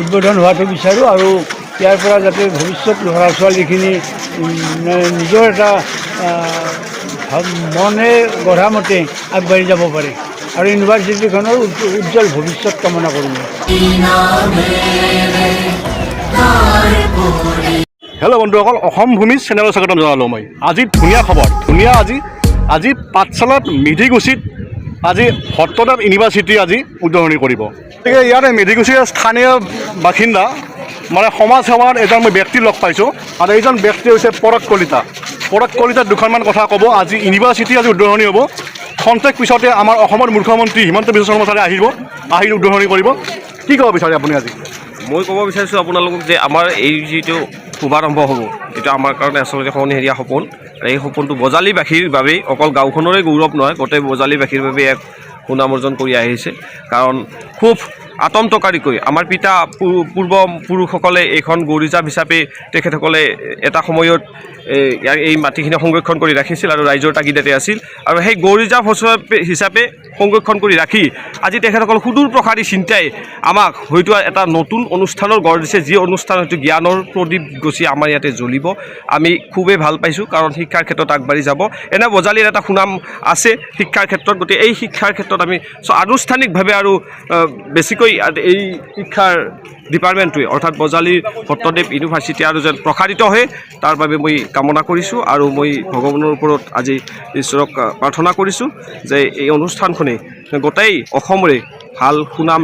উদ্বোধন হোৱাটো বিচাৰোঁ আৰু ইয়াৰ পৰা যাতে ভৱিষ্যত ল'ৰা ছোৱালীখিনি মানে নিজৰ এটা মনে গঢ়া মতে আগবাঢ়ি যাব পাৰে। আৰু ইউনিভাৰ্চিটিখনৰ উজ্জ্বল ভৱিষ্যত কামনা কৰোঁ। হেল্ল' বন্ধুসকল, অসম ভূমি চেনেলৰ স্বাগতম জনালোঁ মই। আজি ধুনীয়া খবৰ। ধুনীয়া আজি আজি পাঠশালাত মেধিকুচিত আজি সত্যনাথ ইউনিভাৰ্চিটি আজি উদ্বোধনী কৰিব। গতিকে ইয়াতে মেধিকুচিৰ স্থানীয় বাসিন্দা মানে সমাজ সেৱাৰ এজন মই ব্যক্তি লগ পাইছোঁ আৰু এইজন ব্যক্তি হৈছে পৰক কলিতা। পৰক কলিতাৰ দুখনমান কথা ক'ব। আজি ইউনিভাৰ্চিটি আজি উদ্বোধনী হ'ব। খন্তেক পিছতে আমাৰ অসমৰ মুখ্যমন্ত্ৰী হিমন্ত বিশ্ব শৰ্মা ছাৰে আহিব, আহি উদ্বোধনী কৰিব। কি ক'ব বিচাৰে আপুনি আজি? মই ক'ব বিচাৰিছোঁ আপোনালোকক যে আমাৰ এই যিটো শুভাৰম্ভ হ'ব। এইটো আমাৰ কাৰণে আচলতে শনিহেৰীয়া সপোন। আৰু এই সপোনটো বজালীবাসীৰ বাবেই অকল গাঁওখনৰে গৌৰৱ নহয়, গোটেই বজালীবাসীৰ বাবে এক সুনাম অৰ্জন কৰি আহিছে। কাৰণ খুব আতন্তকাৰীকৈ আমাৰ পিতা পূ- পূৰ্ব পুৰুষসকলে এইখন গৌৰিজাপ হিচাপে তেখেতসকলে এটা সময়ত এই মাটিখিনি সংৰক্ষণ কৰি ৰাখিছিল আৰু ৰাইজৰ তাগিদাতে আছিল। আৰু সেই গৌৰিজাপ হিচাপে সংৰক্ষণ কৰি ৰাখি আজি তেখেতসকল সুদূৰ প্ৰসাৰী চিন্তাই আমাক হয়তো এটা নতুন অনুষ্ঠানৰ গঢ় দিছে। যি অনুষ্ঠান হয়তো জ্ঞানৰ প্ৰদীপ গছি আমাৰ ইয়াতে জ্বলিব। আমি খুবেই ভালো পাইছোঁ কাৰণ শিক্ষাৰ ক্ষেত্ৰত আগবাঢ়ি যাব। এনে বজালীৰ এটা সুনাম আছে শিক্ষাৰ ক্ষেত্ৰত। গতিকে এই শিক্ষাৰ ক্ষেত্ৰত আমি আনুষ্ঠানিকভাৱে আৰু বেছিকৈ আ- এই শিক্ষাৰ ডিপাৰ্টমেণ্টটোৱে, অৰ্থাৎ বজালীৰ ভট্টদেৱ ইউনিভাৰ্চিটি আৰু যেন প্ৰসাৰিত হয় তাৰ বাবে মই কামনা কৰিছোঁ আৰু মই ভগৱানৰ ওপৰত আজি ঈশ্বৰক প্ৰাৰ্থনা কৰিছোঁ যে এই অনুষ্ঠানখনে গোটেই অসমৰে ভালো সুনাম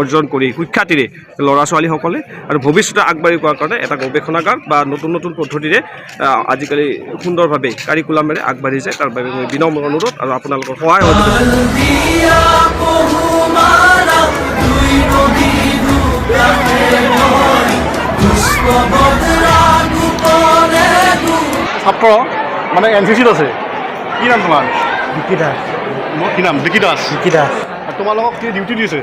অৰ্জন কৰি সুখ্যাতিৰে ল'ৰা ছোৱালীসকলে আৰু ভৱিষ্যতে আগবাঢ়ি যোৱাৰ কাৰণে এটা গৱেষণাগাৰ বা নতুন নতুন পদ্ধতিৰে আজিকালি সুন্দৰভাৱে কাৰিকুলামেৰে আগবাঢ়ি যায়। তাৰ বাবে মই বিনম্ৰ অনুৰোধ আৰু আপোনালোকৰ সহায় ছাত্ৰ মানে এন চি চিত আছে। কি নাম তোমাৰ? বিকি দাস। কি নাম? বিকি দাস। বিকি দাস। তোমালোকক কি ডিউটি দিছে?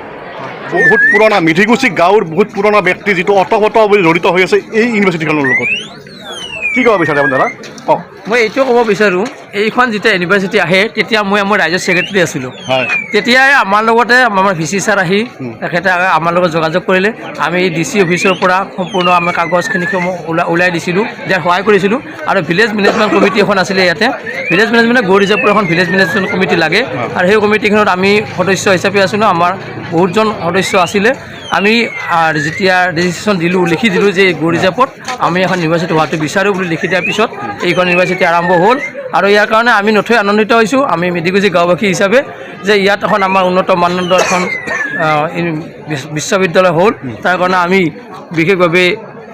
বহুত পুৰণা মিঠিকুচি গাঁৱৰ বহুত পুৰণা ব্যক্তি যিটো অতপত বুলি জড়িত হৈ আছে এই ইউনিভাৰ্চিটিখনৰ লগত। কি ক'ব বিচাৰে দাদা? কওক। মই এইটোও ক'ব বিচাৰোঁ এইখন যেতিয়া ইউনিভাৰ্চিটি আহে তেতিয়া মই আমাৰ ৰাজ্যৰ ছেক্ৰেটেৰী আছিলোঁ। তেতিয়াই আমাৰ লগতে আমাৰ ভি চি ছাৰ আহি তেখেতে আমাৰ লগত যোগাযোগ কৰিলে। আমি ডি চি অফিচৰ পৰা সম্পূৰ্ণ আমি কাগজখিনি ওলাই ওলাই দিছিলোঁ দিয়াত সহায় কৰিছিলোঁ। আৰু ভিলেজ মেনেজমেণ্ট কমিটি এখন আছিলে ইয়াতে। ভিলেজ মেনেজমেণ্টে গৌৰ ৰিজাৰ্ভৰ এখন ভিলেজ মেনেজমেণ্ট কমিটি লাগে। আৰু সেই কমিটিখনত আমি সদস্য হিচাপে আছিলোঁ আমাৰ বহুতজন সদস্য আছিলে। আমি যেতিয়া ৰেজিষ্ট্ৰেশ্যন দিলোঁ লিখি দিলোঁ যে গৌৰ ৰিজাৰ্ভত আমি এখন ইউনিভাৰ্চিটি হোৱাটো বিচাৰোঁ বুলি লিখি দিয়াৰ পিছত এইখন ইউনিভাৰ্চিটি আৰম্ভ হ'ল। আৰু ইয়াৰ কাৰণে আমি নথৈ আনন্দিত হৈছোঁ। আমি মেডিকুজি গাঁওবাসী হিচাপে যে ইয়াত এখন আমাৰ উন্নত মানদণ্ডৰ এখন বিশ্ববিদ্যালয় হ'ল। তাৰ কাৰণে আমি বিশেষভাৱে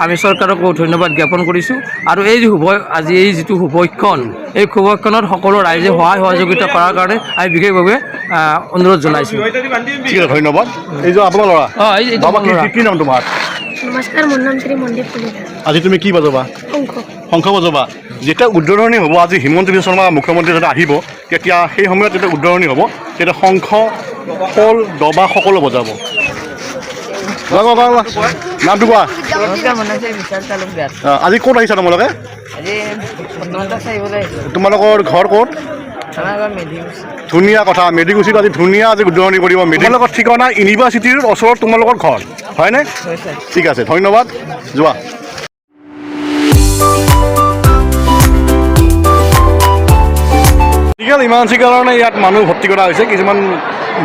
আমি চৰকাৰকো ধন্যবাদ জ্ঞাপন কৰিছোঁ। আৰু এই শুভ আজি এই যিটো শুভক্ষণ এই শুভক্ষণত সকলো ৰাইজে সহায় সহযোগিতা কৰাৰ কাৰণে আমি বিশেষভাৱে অনুৰোধ জনাইছোঁ। ঠিক ধন্যবাদ। এই যে নমস্কাৰ মোৰ নাম শ্ৰী মনদীপ আজি তুমি কি বাজাবা? শংখ বজাবা? যেতিয়া উদ্বোধনী হ'ব আজি হিমন্ত বিশ্ব শৰ্মা মুখ্যমন্ত্ৰী যেতিয়া আহিব তেতিয়া সেই সময়ত যেতিয়া উদ্বোধনী হ'ব তেতিয়া শংখ খোল দবা সকলো বজাব। নামটো কোৱা? আজি ক'ত আহিছা তোমালোকে? তোমালোকৰ ঘৰ ক'ত? ধুনীয়া কথা মেডিকুচিত আজি ধুনীয়া আজি উদ্বোধনী কৰিব। তোমালোকৰ ঠিকনা ইউনিভাৰ্চিটিৰ ওচৰত তোমালোকৰ ঘৰ হয়নে? ঠিক আছে ধন্যবাদ। যোৱা। মেডিকেল ইমাৰ্জেঞ্চিৰ কাৰণে ইয়াত মানুহ ভৰ্তি কৰা হৈছে। কিছুমান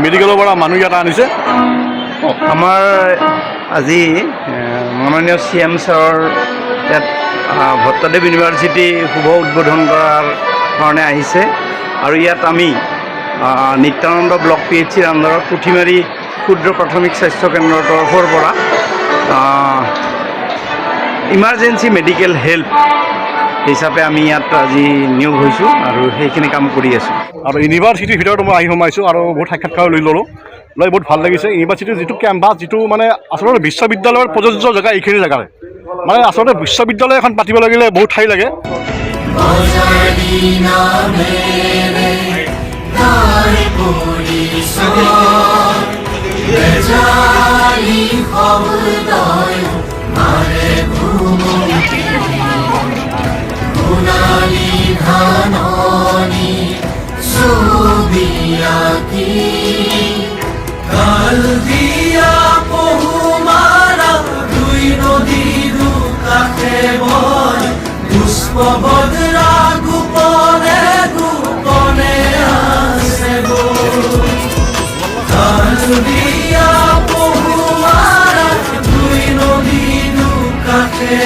মেডিকেলৰ পৰা মানুহ ইয়াত আনিছে আমাৰ আজি মাননীয় চি এম ছাৰৰ ইয়াত ভট্টদেৱ ইউনিভাৰ্চিটি শুভ উদ্বোধন কৰাৰ কাৰণে আহিছে। আৰু ইয়াত আমি নিত্যানন্দ ব্লক পি এইচ চিৰ আণ্ডাৰত পুথিমাৰী ক্ষুদ্ৰ প্ৰাথমিক স্বাস্থ্য কেন্দ্ৰৰ তৰফৰ পৰা ইমাৰ্জেঞ্চি মেডিকেল হেল্প হিচাপে আমি ইয়াত আজি নিয়োগ হৈছোঁ আৰু সেইখিনি কাম কৰি আছোঁ। আৰু ইউনিভাৰ্চিটিৰ ভিতৰত মই আহি সোমাইছোঁ আৰু বহুত সাক্ষাৎকাৰ লৈ ল'লোঁ। লৈ বহুত ভালো লাগিছে। ইউনিভাৰ্চিটিৰ যিটো কেম্পাছ যিটো মানে আচলতে বিশ্ববিদ্যালয়ৰ প্ৰযোজ্য জেগা এইখিনি জেগাৰে মানে আচলতে বিশ্ববিদ্যালয় এখন পাতিব লাগিলে বহুত ঠাই লাগে। বজালি নামেৰে বই পুষ্পভদ্রা গোপনে গোপনে আসে দিয়া বহু দুই নদী দু কাঠে